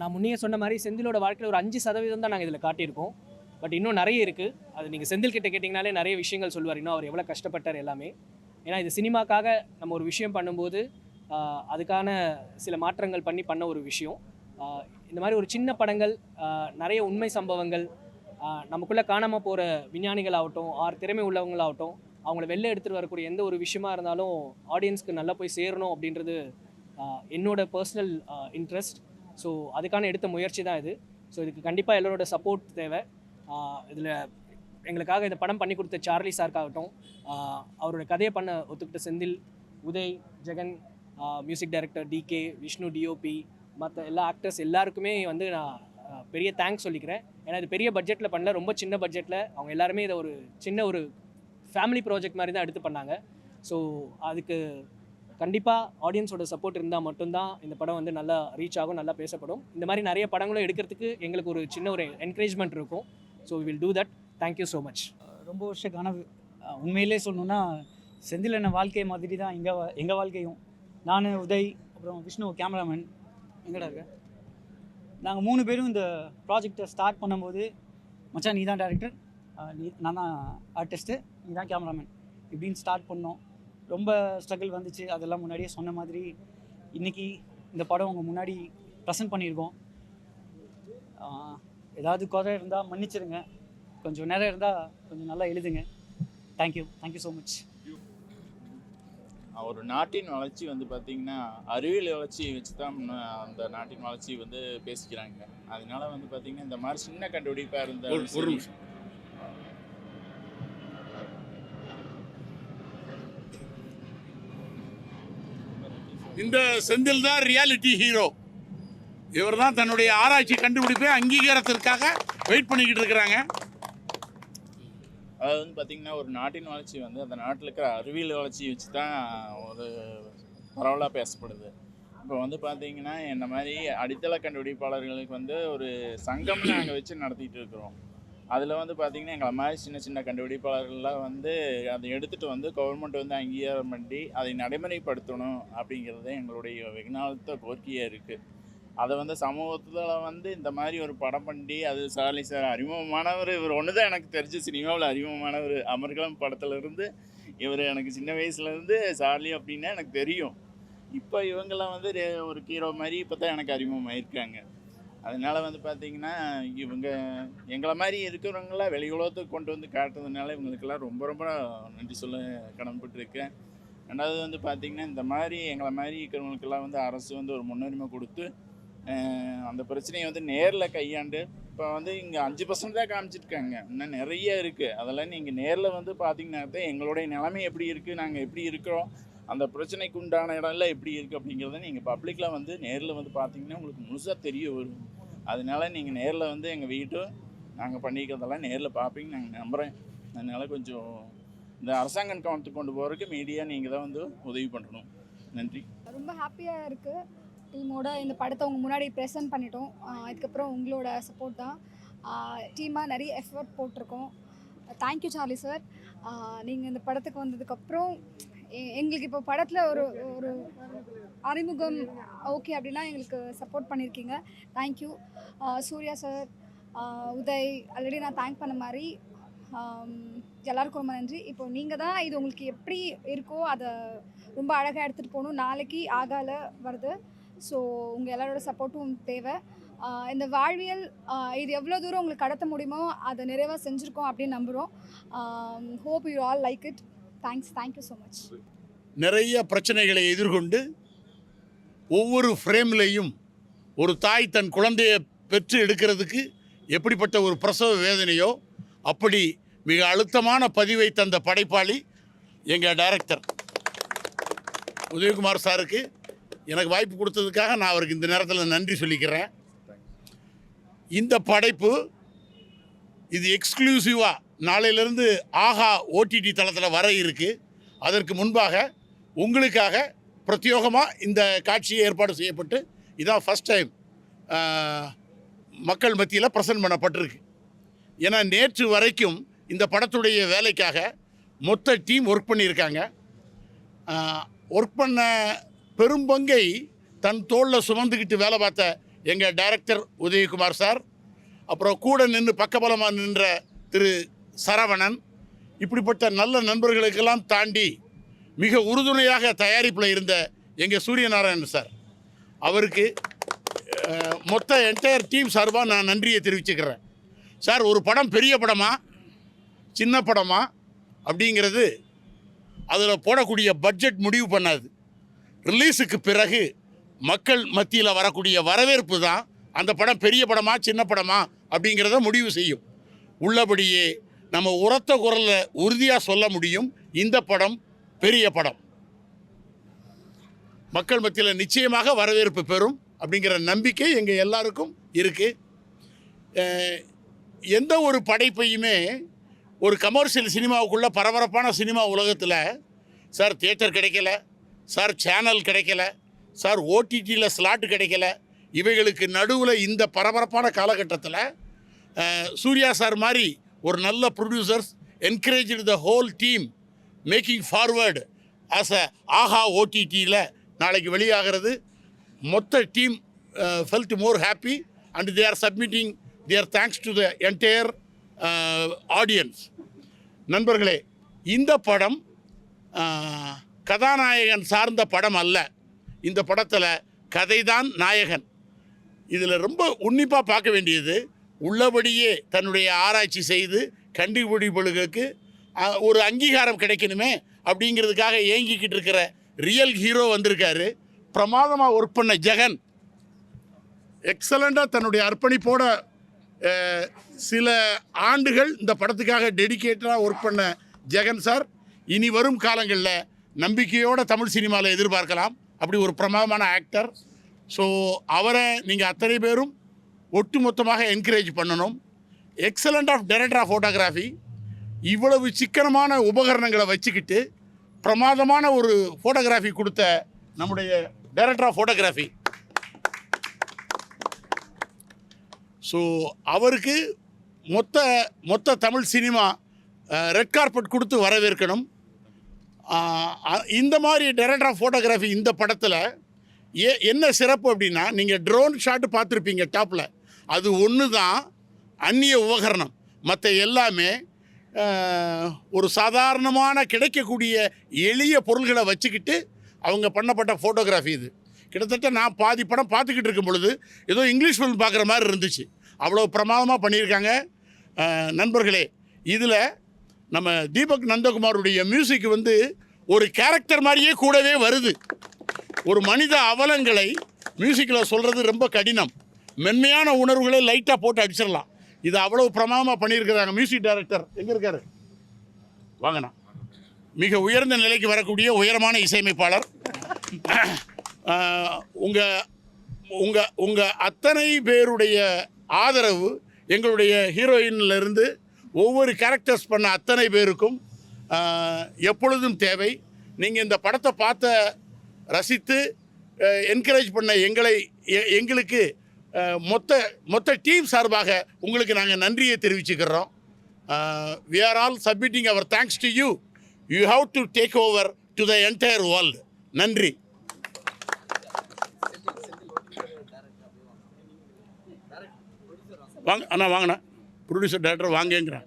நான் முன்னே சொன்ன மாதிரி செந்திலோட வாழ்க்கையில் ஒரு அஞ்சு சதவீதம் தான் நாங்கள் இதில் காட்டியிருக்கோம். பட் இன்னும் நிறைய இருக்குது அது நீங்கள் செந்தில் கிட்ட கேட்டிங்கனாலே நிறைய விஷயங்கள் சொல்லுவார். இன்னும் அவர் எவ்வளோ கஷ்டப்பட்டார் எல்லாமே. ஏன்னா இது சினிமாக்காக நம்ம ஒரு விஷயம் பண்ணும்போது அதுக்கான சில மாற்றங்கள் பண்ணி பண்ண ஒரு விஷயம். இந்த மாதிரி ஒரு சின்ன படங்கள் நிறைய உண்மை சம்பவங்கள் நமக்குள்ளே காணாமல் போகிற விஞ்ஞானிகள் ஆகட்டும் ஆர் திறமை உள்ளவங்களாகட்டும் அவங்கள வெளில எடுத்துகிட்டு வரக்கூடிய எந்த ஒரு விஷயமா இருந்தாலும் ஆடியன்ஸ்க்கு நல்லா போய் சேரணும் அப்படின்றது என்னோட பர்சனல் இன்ட்ரெஸ்ட் ஸோ அதுக்கான எடுத்த முயற்சி தான் இது. ஸோ இதுக்கு கண்டிப்பாக எல்லோரோட சப்போர்ட் தேவை. இதில் எங்களுக்காக இந்த படம் பண்ணி கொடுத்த சார்லி சார்க்காகட்டும் அவரோட கதையை பண்ண ஒத்துக்கிட்ட Senthil Uday Jagan music director TK Vishnu DOP மற்ற எல்லா ஆக்டர்ஸ் எல்லாருக்குமே வந்து நான் பெரிய தேங்க்ஸ் சொல்லிக்கிறேன். ஏன்னா இது பெரிய பட்ஜெட்டில் பண்ணல ரொம்ப சின்ன பட்ஜெட்டில் அவங்க எல்லாருமே இதை ஒரு சின்ன ஒரு ஃபேமிலி ப்ராஜெக்ட் மாதிரி தான் எடுத்து பண்ணாங்க. ஸோ அதுக்கு கண்டிப்பாக ஆடியன்ஸோட சப்போர்ட் இருந்தால் மட்டும்தான் இந்த படம் வந்து நல்லா ரீச் ஆகும் நல்லா பேசப்படும். இந்த மாதிரி நிறைய படங்களும் எடுக்கிறதுக்கு எங்களுக்கு ஒரு சின்ன ஒரு என்கரேஜ்மெண்ட் இருக்கும். So will do that thank you so much ரொம்ப வருஷ கனவு. அஹ் உண்மையிலே சொல்லணும்னா என்ன வாழ்க்கை மாதிரி தான் எங்கள் எங்கள் வாழ்க்கையும். நான் உதய் அப்புறம் விஷ்ணு கேமராமேன் எங்கடா இருக்க? நாங்கள் மூணு பேரும் இந்த ப்ராஜெக்டை ஸ்டார்ட் பண்ணும்போது மச்சான் நீ தான் டேரக்டர் நீ நான் தான் ஆர்டிஸ்ட்டு நீ தான் கேமராமேன் இப்படின்னு ஸ்டார்ட் பண்ணோம். ரொம்ப ஸ்ட்ரகிள் வந்துச்சு. அதெல்லாம் முன்னாடியே சொன்ன மாதிரி இன்றைக்கி இந்த படம் உங்கள் முன்னாடி ப்ரெசென்ட் பண்ணியிருக்கோம். ஏதாவது குறை இருந்தால் மன்னிச்சிடுங்க கொஞ்சம் நேரம் இருந்தால் கொஞ்சம் நல்லா எழுதுங்க. தேங்க்யூ தேங்க்யூ ஸோ மச் ஒரு நாட்டின் வளர்ச்சி வந்து பார்த்திங்கன்னா அறிவியல் வளர்ச்சியை வச்சு தான் முன்ன- அந்த நாட்டின் வளர்ச்சி வந்து பேசிக்கிறாங்க. அதனால வந்து பார்த்திங்கன்னா இந்த மாதிரி சின்ன கண்டுபிடிப்பாக இருந்த ஒரு ஒரு நிமிஷம். இந்த செந்தில் தான் ரியாலிட்டி ஹீரோ இவர் தான் தன்னுடைய ஆராய்ச்சி கண்டுபிடிப்பை அங்கீகாரத்திற்காக வெயிட் பண்ணிக்கிட்டு இருக்கிறாங்க. அதாவது வந்து பார்த்திங்கன்னா ஒரு நாட்டின் வளர்ச்சி வந்து அந்த நாட்டில் இருக்கிற அறிவியல் வளர்ச்சியை வச்சு தான் ஒரு பரவலாக பேசப்படுது. இப்போ வந்து பார்த்தீங்கன்னா இந்த மாதிரி அடித்தள கண்டுபிடிப்பாளர்களுக்கு வந்து ஒரு சங்கம் நாங்கள் வச்சு நடத்திட்டு இருக்கிறோம். அதில் வந்து பார்த்திங்கன்னா எங்களை மாதிரி சின்ன சின்ன கண்டுபிடிப்பாளர்கள்லாம் வந்து அதை எடுத்துகிட்டு வந்து கவர்மெண்ட் வந்து அங்கீகாரம் பண்ணி அதை நடைமுறைப்படுத்தணும் அப்படிங்கிறது எங்களுடைய வெகுநாளத்த கோரிக்கையாக இருக்குது அதை வந்து சமூகத்தில் வந்து இந்த மாதிரி ஒரு படம் பண்ணி அது சார்லி சார் அறிமுகமானவர் இவர் ஒன்று தான் எனக்கு தெரிஞ்ச சினிமாவில் அறிமுகமானவர் அமர்கலம் படத்துலேருந்து இவர் எனக்கு சின்ன வயசுலேருந்து சார்லி அப்படின்னா எனக்கு தெரியும். இப்போ இவங்கெல்லாம் வந்து ஒரு ஹீரோ மாதிரி இப்போ தான் எனக்கு அறிமுகமாயிருக்காங்க. அதனால வந்து பார்த்தீங்கன்னா இவங்க எங்களை மாதிரி இருக்கிறவங்களாம் வெளி உலகத்துக்கு கொண்டு வந்து காட்டுறதுனால இவங்களுக்கெல்லாம் ரொம்ப ரொம்ப நன்றி சொல்ல கடமைப்பட்டிருக்கேன் ரெண்டாவது வந்து பார்த்திங்கன்னா இந்த மாதிரி எங்களை மாதிரி இருக்கிறவங்களுக்கெல்லாம் வந்து அரசு வந்து ஒரு முன்னுரிமை கொடுத்து அந்த பிரச்சனையை வந்து நேரில் கையாண்டு இப்போ வந்து இங்கே அஞ்சு பர்சன்ட் தான் காமிச்சிருக்காங்க. இன்னும் நிறைய இருக்குது அதெல்லாம் நீங்கள் நேரில் வந்து பார்த்தீங்கன்னா தான் எங்களுடைய நிலைமை எப்படி இருக்குது நாங்கள் எப்படி இருக்கிறோம் அந்த பிரச்சனைக்கு உண்டான இடம்லாம் எப்படி இருக்குது அப்படிங்கிறத நீங்கள் பப்ளிக்கில் வந்து நேரில் வந்து பார்த்தீங்கன்னா உங்களுக்கு முழுசாக தெரிய வரும். அதனால நீங்கள் நேரில் வந்து எங்கள் வீட்டு நாங்கள் பண்ணிக்கிறதெல்லாம் நேரில் பார்ப்பீங்க நாங்கள் நம்புகிறேன் அதனால கொஞ்சம் இந்த அரசாங்கம் கவனத்துக்கு கொண்டு போகிறதுக்கு மீடியா நீங்கள் தான் வந்து உதவி பண்ணணும். நன்றி. ரொம்ப ஹாப்பியாக இருக்குது டீமோட இந்த படத்தை உங்கள் முன்னாடி ப்ரெசென்ட் பண்ணிட்டோம். அதுக்கப்புறம் உங்களோட சப்போர்ட் தான். டீமாக நிறைய எஃபர்ட் போட்டிருக்கோம். தேங்க்யூ சார்லி சார் நீங்கள் இந்த படத்துக்கு வந்ததுக்கப்புறம் எங்களுக்கு இப்போ படத்தில் ஒரு ஒரு அறிமுகம் ஓகே அப்படின்னா எங்களுக்கு சப்போர்ட் பண்ணியிருக்கீங்க thank you Surya sir Uday already நான் தேங்க் பண்ண மாதிரி எல்லாருக்கும் ரொம்ப நன்றி. இப்போ நீங்கள் தான் இது உங்களுக்கு எப்படி இருக்கோ அதை ரொம்ப அழகாக எடுத்துகிட்டு போகணும். நாளைக்கு ஆகால வருது. ஸோ உங்கள் எல்லாரோட சப்போர்ட்டும் தேவை. இந்த வாழ்வியல் இது எவ்வளோ தூரம் உங்களுக்கு கடத்த முடியுமோ அதை நிறைவாக செஞ்சுருக்கோம் அப்படின்னு நம்புகிறோம் hope you all like it thanks thank you so much நிறைய பிரச்சனைகளை எதிர்கொண்டு ஒவ்வொரு ஃப்ரேம்லேயும் ஒரு தாய் தன் குழந்தையை பெற்று எடுக்கிறதுக்கு எப்படிப்பட்ட ஒரு பிரசவ வேதனையோ அப்படி மிக அழுத்தமான பதிவை தந்த படைப்பாளி எங்கள் டைரக்டர் உதயகுமார் சாருக்கு எனக்கு வாய்ப்பு கொடுத்ததுக்காக நான் அவருக்கு இந்த நேரத்தில் நன்றி சொல்லிக்கிறேன். இந்த படைப்பு இது எக்ஸ்க்ளூசிவாக நாளையிலேருந்து ஆஹா ஓடிடி தளத்தில் வர இருக்குது அதற்கு முன்பாக உங்களுக்காக பிரத்யேகமாக இந்த காட்சி ஏற்பாடு செய்யப்பட்டு இதான் ஃபஸ்ட் டைம் மக்கள் மத்தியில் ப்ரெசன்ட் பண்ணப்பட்டிருக்கு. ஏன்னா நேற்று வரைக்கும் இந்த படத்துடைய வேலைக்காக மொத்த டீம் ஒர்க் பண்ணியிருக்காங்க. ஒர்க் பண்ண பெரும்பங்கை தன் தோளில் சுமந்துக்கிட்டு வேலை பார்த்த எங்கள் டைரக்டர் உதயகுமார் சார் அப்புறம் கூட நின்று பக்கபலமாக நின்ற திரு சரவணன் இப்படிப்பட்ட நல்ல நண்பர்களுக்கெல்லாம் தாண்டி மிக உறுதுணையாக தயாரிப்பில் இருந்த எங்கள் சூரியநாராயணன் சார். அவருக்கு மொத்த என்டையர் டீம் சார்பாக நான் நன்றியை தெரிவிச்சுக்கிறேன். சார் ஒரு படம் பெரிய படமா? சின்ன படமா? அப்படிங்கிறது அதில் போடக்கூடிய பட்ஜெட் முடிவு பண்ணாது. ரிலீஸுக்கு பிறகு மக்கள் மத்தியில் வரக்கூடிய வரவேற்பு தான் அந்த படம் பெரிய படமா சின்ன படமா அப்படிங்கிறத முடிவு செய்யும். உள்ளபடியே நம்ம உரத்த குரலில் உறுதியாக சொல்ல முடியும். இந்த படம் பெரிய படம். மக்கள் மத்தியில் நிச்சயமாக வரவேற்பு பெறும் அப்படிங்கிற நம்பிக்கை எங்கள் எல்லாருக்கும் இருக்குது எந்த ஒரு படைப்பையுமே ஒரு கமர்ஷியல் சினிமாவுக்குள்ளே பரபரப்பான சினிமா உலகத்தில் சார் தியேட்டர் கிடைக்கல சார் சேனல் கிடைக்கல சார் ஓடிடியில் ஸ்லாட் கிடைக்கல. இவைகளுக்கு நடுவில் இந்த பரபரப்பான காலகட்டத்தில் சூர்யா சார் மாதிரி ஒரு நல்ல producers encourage the whole team making forward as a Aha ஓடிடியில் நாளைக்கு வெளியாகிறது. மொத்த team felt more happy and they are submitting their thanks to the entire audience நண்பர்களே இந்த படம் uh, கதாநாயகன் சார்ந்த படம் அல்ல. இந்த படத்தில் கதைதான் நாயகன். இதில் ரொம்ப உன்னிப்பாக பார்க்க வேண்டியது உள்ளபடியே தன்னுடைய ஆராய்ச்சி செய்து கண்டுபிடிப்புகளுக்கு ஒரு அங்கீகாரம் கிடைக்கணுமே அப்படிங்கிறதுக்காக ஏங்கிக்கிட்டு இருக்கிற ரியல் ஹீரோ வந்திருக்காரு. பிரமாதமாக ஒர்க் பண்ண ஜெகன். எக்ஸலண்ட்டாக தன்னுடைய அர்ப்பணிப்போட சில ஆண்டுகள் இந்த படத்துக்காக டெடிகேட்டடாக ஒர்க் பண்ண ஜெகன் சார். இனி வரும் காலங்களில் நம்பிக்கையோட தமிழ் சினிமாவில் எதிர்பார்க்கலாம். அப்படி ஒரு பிரமாதமான ஆக்டர் ஸோ அவரை நீங்கள் அத்தனை பேரும் ஒட்டுமொத்தமாக என்கரேஜ் பண்ணணும். Excellent of director of photography இவ்வளவு சிக்கனமான உபகரணங்களை வச்சுக்கிட்டு பிரமாதமான ஒரு ஃபோட்டோகிராஃபி கொடுத்த நம்முடைய டைரக்டர் ஆஃப் ஃபோட்டோகிராஃபி ஸோ அவருக்கு மொத்த மொத்த தமிழ் சினிமா ரெட் கார்பெட் கொடுத்து வரவேற்கணும். இந்த மாதிரி டைரக்டர் ஆஃப் ஃபோட்டோகிராஃபி இந்த படத்தில் ஏ என்ன சிறப்பு அப்படின்னா நீங்கள் ட்ரோன் ஷாட்டு பார்த்துருப்பீங்க டாப்பில் அது ஒன்று தான் அந்நிய உபகரணம். மற்ற எல்லாமே ஒரு சாதாரணமான கிடைக்கக்கூடிய எளிய பொருள்களை வச்சுக்கிட்டு அவங்க பண்ணப்பட்ட ஃபோட்டோகிராஃபி இது. கிட்டத்தட்ட நான் பாதி படம் பார்த்துக்கிட்டு இருக்கும் பொழுது ஏதோ இங்கிலீஷ் ஃபிலிம் பார்க்குற மாதிரி இருந்துச்சு. அவ்வளோ பிரமாதமாக பண்ணியிருக்காங்க. நண்பர்களே இதில் நம்ம தீபக் நந்தகுமாருடைய மியூசிக் வந்து ஒரு கேரக்டர் மாதிரியே கூடவே வருது. ஒரு மனித அவலங்களை மியூசிக்கில் சொல்கிறது ரொம்ப கடினம். மென்மையான உணர்வுகளை லைட்டாக போட்டு அடிச்சிடலாம். இது அவ்வளோ பிரமாதமாக பண்ணியிருக்கிறாங்க. மியூசிக் டைரக்டர் எங்கே இருக்காரு? வாங்கண்ணா. மிக உயர்ந்த நிலைக்கு வரக்கூடிய உயரமான இசையமைப்பாளர். உங்கள் உங்கள் உங்கள் அத்தனை பேருடைய ஆதரவு எங்களுடைய ஹீரோயின்லேருந்து ஒவ்வொரு கேரக்டர்ஸ் பண்ண அத்தனை பேருக்கும் எப்பொழுதும் தேவை. நீங்கள் இந்த படத்தை பார்த்த ரசித்து என்கரேஜ் பண்ண எங்களை எ- எங்களுக்கு மொத்த மொத்த டீம் சார்பாக உங்களுக்கு நாங்கள் நன்றியை தெரிவிச்சுக்கிறோம். We are all submitting our thanks to you you have to take over to the entire world நன்றி. வாங்க அண்ணா வாங்கண்ணா. ப்ரொடியூசர் டேரக்டர் வாங்கங்கிறேன்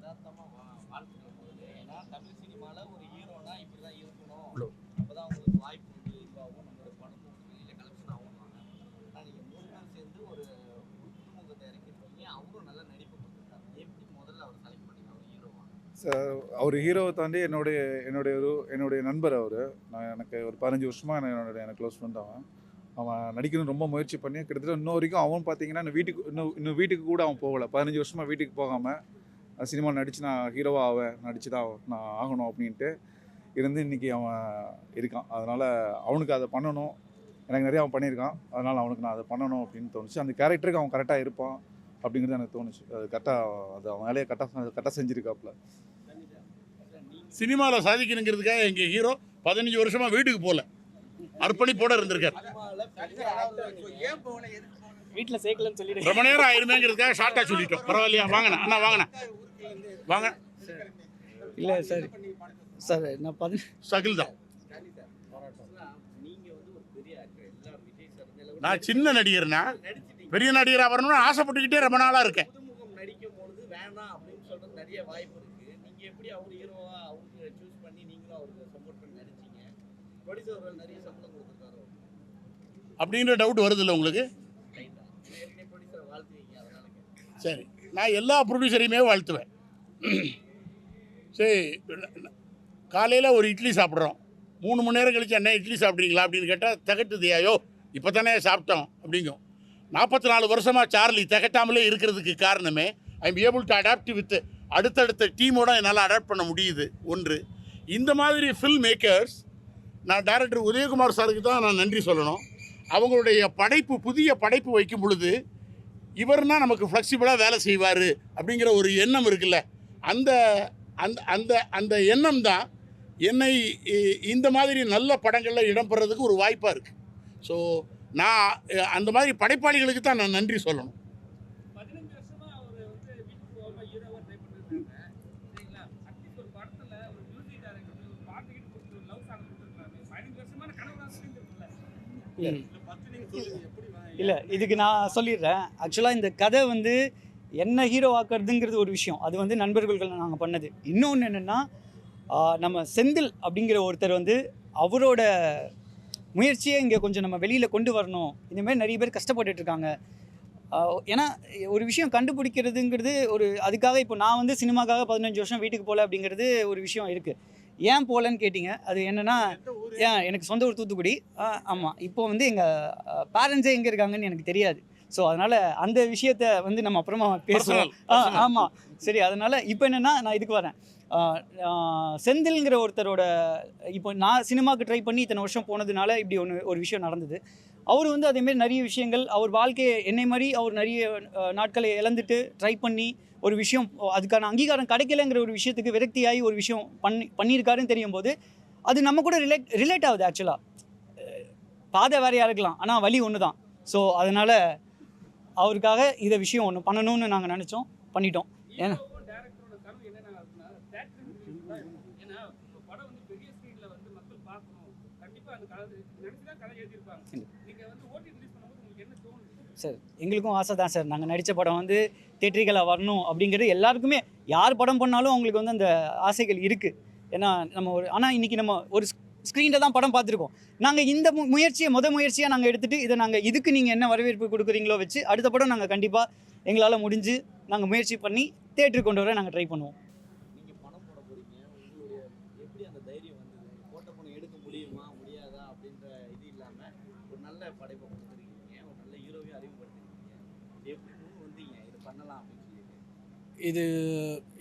தமிழ் சினிமால ஒரு ஹீரோனா இப்படிதான் இருக்கணும் அப்பதான் உங்களுக்கு வாய்ப்பு வந்து இதுவாகும் நம்மளோட படமும் வெளியில கலெக்ஷன் ஆகும் ஆனா நீங்க மூணு பேர் சேர்ந்து ஒரு புதுமுகத்தை இறக்கிருக்கீங்க அவரும் நல்ல நடிப்பு கொடுத்துருக்காரு எப்படி முதல்ல அவர் செலக்ட் பண்ணீங்க அவர் ஹீரோவா சார் அவர் ஹீரோவை தாண்டி என்னுடைய என்னுடைய ஒரு என்னுடைய நண்பர் அவர். நான் எனக்கு ஒரு பதினஞ்சு வருஷமாக என்னுடைய எனக்கு க்ளோஸ் ஃப்ரெண்ட் அவன். அவன் நடிக்கணும்னு ரொம்ப முயற்சி பண்ணி கிட்டத்தட்ட இன்ன வரைக்கும் அவன் பார்த்தீங்கன்னா இன்னும் வீட்டுக்கு இன்னும் இன்னும் வீட்டுக்கு கூட அவன் போகலை. பதினஞ்சு வருஷமாக வீட்டுக்கு போகாமல் சினிமா நடித்து நான் ஹீரோவாக ஆவேன் நடித்து தான் நான் ஆகணும் அப்படின்ட்டு இருந்து இன்றைக்கி அவன் இருக்கான். அதனால் அவனுக்கு அதை பண்ணணும். எனக்கு நிறைய அவன் பண்ணியிருக்கான். அதனால் அவனுக்கு நான் அதை பண்ணணும் அப்படின்னு தோணுச்சு. அந்த கேரக்டருக்கு அவன் கரெக்டாக இருப்பான் அப்படிங்கிறது எனக்கு தோணுச்சு. அது கரெக்டாக அது அவன் வேலையை கரெக்டாக கரெக்டாக செஞ்சுருக்காப்புல. சினிமாவில் சாதிக்கணுங்கிறதுக்காக எங்கள் ஹீரோ பதினஞ்சு வருஷமாக வீட்டுக்கு போகல அர்ப்பணிப்போட இருந்திருக்கார். வீட்டில் சேர்க்கலன்னு சொல்லிடுங்க ரொம்ப நேரம் ஆயிருமேங்கிறதுக்காக ஷார்ட்டாக சொல்லிட்டோம். பரவாயில்லையா? வாங்கண்ணா. அண்ணா வாங்கண்ணா. வாங்க. இல்லை சார். சார் நான் பதி சகில் தான். நான் சின்ன நடிகர்னா பெரிய நடிகராக வரணும்னு ஆசைப்பட்டுக்கிட்டே ரொம்ப நாளாக இருக்கேன். எப்படி அவர் ஹீரோவா அவருக்கு சூஸ் பண்ணி நீங்களும் அவருக்கு சப்போர்ட் பண்ணி நடிச்சீங்க? ப்ரொடியூசர் அவர்கள் நிறைய சம்பளம் கொடுத்துருக்காரு? அப்படின்ற டவுட் உங்களுக்கு? வாழ்த்துவீங்க அதனால கேட்டேன். சரி. நான் எல்லா ப்ரொடியூசரையுமே வாழ்த்துவேன். சரி காலையில் ஒரு இட்லி சாப்பிட்றோம். மூணு மணி நேரம் கழிச்சு என்ன இட்லி சாப்பிட்றீங்களா? அப்படின்னு கேட்டால் திகட்டுதியாயோ இப்போ தானே சாப்பிட்டோம் அப்படிங்கும். நாற்பத்தி நாலு வருஷமாக சார்லி திகட்டாமலே இருக்கிறதுக்கு காரணமே I'm able to adapt with அடுத்தடுத்த டீமோட என்னால் அடாப்ட் பண்ண முடியுது. ஒன்று இந்த மாதிரி ஃபில்ம் மேக்கர்ஸ் நான் டேரக்டர் உதயகுமார் சாருக்கு தான் நான் நன்றி சொல்லணும். அவங்களுடைய படைப்பு புதிய படைப்பு வைக்கும் பொழுது இவர்னா நமக்கு ஃப்ளெக்சிபிளாக வேலை செய்வார் அப்படிங்கிற ஒரு எண்ணம் இருக்குல்ல. அந்த அந்த அந்த அந்த எண்ணம் தான் என்னை இந்த மாதிரி நல்ல படங்களில் இடம்பெறதுக்கு ஒரு வாய்ப்பாக இருக்குது ஸோ நான் அந்த மாதிரி படைப்பாளிகளுக்கு தான் நான் நன்றி சொல்லணும் பதினஞ்சு வருஷமா அவர் வந்து வீட்டுக்கு போகாம ஹீரோவா ட்ரை பண்ணிருக்காங்க சரிங்களா அட்லீஸ்ட் ஒரு படத்துல ஒரு மியூசிக் டைரக்டர் ஒரு பாட்டு கிட்ட கொடுத்து ஒரு லவ் சாங் கொடுத்துருக்காங்க பதினஞ்சு வருஷமான கனவு தான் இருக்குல்ல இல்லை. இதுக்கு நான் சொல்லிடுறேன். ஆக்சுவலாக இந்த கதை வந்து என்ன ஹீரோ ஆக்குறதுங்கிறது ஒரு விஷயம். அது வந்து நண்பர்கள் நாங்கள் பண்ணது. இன்னொன்று என்னென்னா நம்ம செந்தில் அப்படிங்கிற ஒருத்தர் வந்து அவரோட முயற்சியை இங்கே கொஞ்சம் நம்ம வெளியில் கொண்டு வரணும். இந்த மாதிரி நிறைய பேர் கஷ்டப்பட்டுட்டு இருக்காங்க. ஆஹ் ஏன்னா ஒரு விஷயம் கண்டுபிடிக்கிறதுங்கிறது ஒரு அதுக்காக இப்போ நான் வந்து சினிமாக்காக பதினஞ்சு வருஷம் வீட்டுக்கு போகல அப்படிங்கிறது ஒரு விஷயம் இருக்குது ஏன் போகலன்னு கேட்டிங்க? அது என்னென்னா ஏன் எனக்கு சொந்த ஊர் தூத்துக்குடி. ஆமாம் இப்போ வந்து எங்கள் பேரண்ட்ஸே எங்கே இருக்காங்கன்னு எனக்கு தெரியாது. ஸோ அதனால் அந்த விஷயத்த வந்து நம்ம அப்புறமா பேசுவோம். ஆமாம் சரி அதனால் இப்போ என்னென்னா நான் இதுக்கு வரேன். செந்தில்ங்கிற ஒருத்தரோட இப்போ நான் சினிமாவுக்கு ட்ரை பண்ணி இத்தனை வருஷம் போனதுனால இப்படி ஒன்று ஒரு விஷயம் நடந்தது. அவர் வந்து அதேமாரி நிறைய விஷயங்கள் அவர் வாழ்க்கையை என்னை மாதிரி அவர் நிறைய நாட்களை இழந்துட்டு ட்ரை பண்ணி ஒரு விஷயம் அதுக்கான அங்கீகாரம் கிடைக்கலங்கிற ஒரு விஷயத்துக்கு விரக்தியாகி ஒரு விஷயம் பண்ணி பண்ணியிருக்காருன்னு தெரியும் போது அது நம்ம கூட ரிலேட் ரிலேட் ஆகுது ஆக்சுவலாக பாதை வேறையாக இருக்கலாம் ஆனால் வழி ஒன்று தான் ஸோ அதனால் அவருக்காக இதை விஷயம் ஒன்று பண்ணணும்னு நாங்கள் நினச்சோம் பண்ணிட்டோம். ஏன்னா டேரக்டரோட கனவு என்னென்ன இருக்குன்னா தேட்டர் தான் இருக்கும் ஏன்னா ஒரு படம் வந்து பெரிய ஸ்க்ரீன்ல வந்து மக்கள் பார்க்கணும் கண்டிப்பா அந்த கதை நினைச்சு தான் கதை எழுதியிருப்பாங்க நீங்க வந்து ஓட்டி ரிலீஸ் பண்ணும்போது உங்களுக்கு என்ன தோணுது சார் எங்களுக்கும் ஆசை தான் சார். நாங்கள் நடித்த படம் வந்து தேட்டரிக்கலாக வரணும் அப்படிங்கிறது எல்லாருக்குமே யார் படம் பண்ணாலும் அவங்களுக்கு வந்து அந்த ஆசைகள் இருக்குது ஏன்னா நம்ம ஒரு ஆனால் இன்றைக்கி நம்ம ஒரு ஸ்க்ரீனில் தான் படம் பார்த்துருக்கோம். நாங்கள் இந்த மு முயற்சியை முத முயற்சியாக நாங்கள் எடுத்துகிட்டு இதை நாங்கள் இதுக்கு நீங்கள் என்ன வரவேற்பு கொடுக்குறீங்களோ வச்சு அடுத்த படம் நாங்கள் கண்டிப்பாக எங்களால் முடிஞ்சு நாங்கள் முயற்சி பண்ணி தேட்டருக்கு கொண்டு வர நாங்கள் ட்ரை பண்ணுவோம் நீங்க பணம் போட போறீங்க உங்களுடைய எப்படி அந்த தைரியம் வந்தது போட்ட பணம் எடுக்க முடியுமா முடியாதா அப்படின்ற இது இல்லாமல் ஒரு நல்ல படைப்பை கொடுத்துருக்கீங்க. ஒரு நல்ல ஹீரோவையும் அறிமுகப்படுத்திருக்கீங்க. எப்படி வந்தீங்க. இது பண்ணலாம் அப்படின்னு சொல்லிட்டு. இது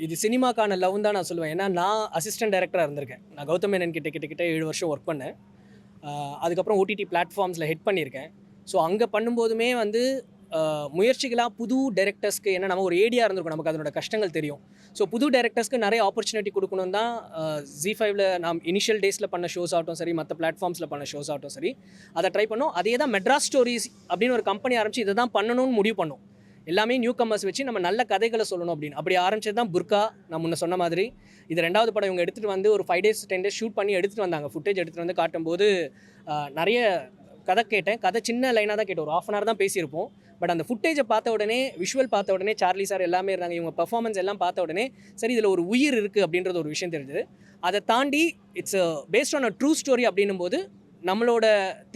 இது சினிமாக்கான லவ் தான் நான் சொல்லுவேன். ஏன்னா நான் அசிஸ்டன்ட் டைரக்டராக இருந்திருக்கேன். நான் கௌதம் மேனன் கிட்ட கிட்டக்கிட்ட ஏழு வருஷம் ஒர்க் பண்ணேன். அதுக்கப்புறம் ஓடிடி பிளாட்ஃபார்ம்ஸில் ஹெட் பண்ணியிருக்கேன். ஸோ அங்கே பண்ணும்போதுமே வந்து முயற்சிகளாக புது டைரக்டர்ஸ்க்கு என்ன நம்ம ஒரு ஏடியாக இருந்திருக்கும் நமக்கு அதனோட கஷ்டங்கள் தெரியும். ஸோ புது டேரக்டர்ஸ்க்கு நிறைய ஆப்பர்ச்சுனிட்டி கொடுக்கணும் தான் ஜி ஃபைவ்ல நாம் இனிஷியல் டேஸில் பண்ண ஷோஸ் ஆகட்டும் சரி மற்ற பிளாட்ஃபார்ம்ஸில் பண்ண ஷோஸ் ஆகட்டும் சரி அதை ட்ரை பண்ணோம். அதே தான் மெட்ராஸ் ஸ்டோரிஸ் அப்படின்னு ஒரு கம்பெனி ஆரம்பிச்சு இதை தான் பண்ணணும்னு முடிவு பண்ணோம். எல்லாமே நியூ கம்மர்ஸ் வச்சு நம்ம நல்ல கதைகளை சொல்லணும் அப்படின்னு. அப்படி ஆரம்பிச்சது தான் புர்கா நான் முன்ன சொன்ன மாதிரி. இது ரெண்டாவது படம் இவங்க எடுத்துகிட்டு வந்து ஒரு five days ten days shoot பண்ணி எடுத்துகிட்டு வந்தாங்க. ஃபுட்டேஜ் எடுத்துகிட்டு வந்து காட்டும்போது நிறைய கதை கேட்டேன். கதை சின்ன லைனாக தான் கேட்டோம் ஒரு ஆஃப் அன் ஹவர் தான் பேசியிருப்போம். பட் அந்த ஃபுட்டேஜை பார்த்த உடனே விஷுவல் பார்த்த உடனே சார்லி சார் எல்லாமே இருந்தாங்க. இவங்க பர்ஃபார்மன்ஸ் எல்லாம் பார்த்த உடனே சரி இதில் ஒரு உயிர் இருக்குது அப்படின்றது ஒரு விஷயம் தெரிஞ்சது. அதை தாண்டி it's based on a true story அப்படின்னும் போது நம்மளோட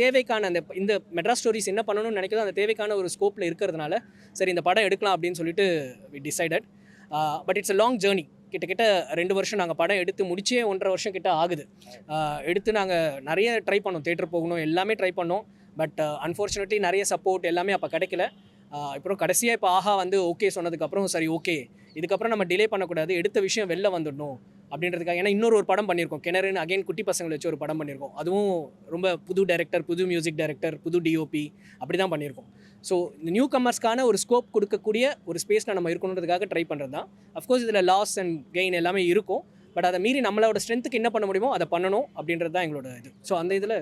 தேவைக்கான அந்த இந்த மெட்ராஸ் ஸ்டோரிஸ் என்ன பண்ணணும்னு நினைக்கிறதோ அந்த தேவைக்கான ஒரு ஸ்கோப்பில் இருக்கிறதுனால சரி இந்த படம் எடுக்கலாம் அப்படின்னு சொல்லிட்டு we decided but it's a long journey கிட்டத்தட்ட ரெண்டு வருஷம் நாங்கள் படம் எடுத்து முடிச்சே ஒன்றரை வருஷம் கிட்ட ஆகுது. எடுத்து நாங்கள் நிறைய ட்ரை பண்ணோம். தேட்டர் போகணும் எல்லாமே ட்ரை பண்ணோம். பட் அன்ஃபார்ச்சுனேட்லி நிறைய சப்போர்ட் எல்லாமே அப்போ கிடைக்கல. அப்புறம் கடைசியாக இப்போ ஆஹா வந்து ஓகே சொன்னதுக்கப்புறம் சரி ஓகே இதுக்கப்புறம் நம்ம டிலே பண்ணக்கூடாது. எடுத்த விஷயம் வெளில வந்துடணும். அப்படின்றதுக்காக. ஏன்னா இன்னொரு ஒரு படம் பண்ணியிருக்கோம். கிணறுன்னு அகைன் குட்டி பசங்களை வச்சு ஒரு படம் பண்ணியிருக்கோம். அதுவும் ரொம்ப புது டைரக்டர் புது மியூசிக் டைரக்டர் புது டிஓபி அப்படி தான் பண்ணியிருக்கோம். ஸோ இந்த நியூ கமர்ஸ்க்கான ஒரு ஸ்கோப் கொடுக்கக்கூடிய ஒரு ஸ்பேஸில் நம்ம இருக்கணுன்றதுக்காக ட்ரை பண்ணுறது தான் அஃப்கோர்ஸ் இதில் லாஸ் அண்ட் கெயின் எல்லாமே இருக்கும். பட் அதை மீறி நம்மளோட ஸ்ட்ரென்த்துக்கு என்ன பண்ண முடியுமோ அதை பண்ணணும் அப்படின்றது தான் எங்களோட இது. ஸோ அந்த இதில்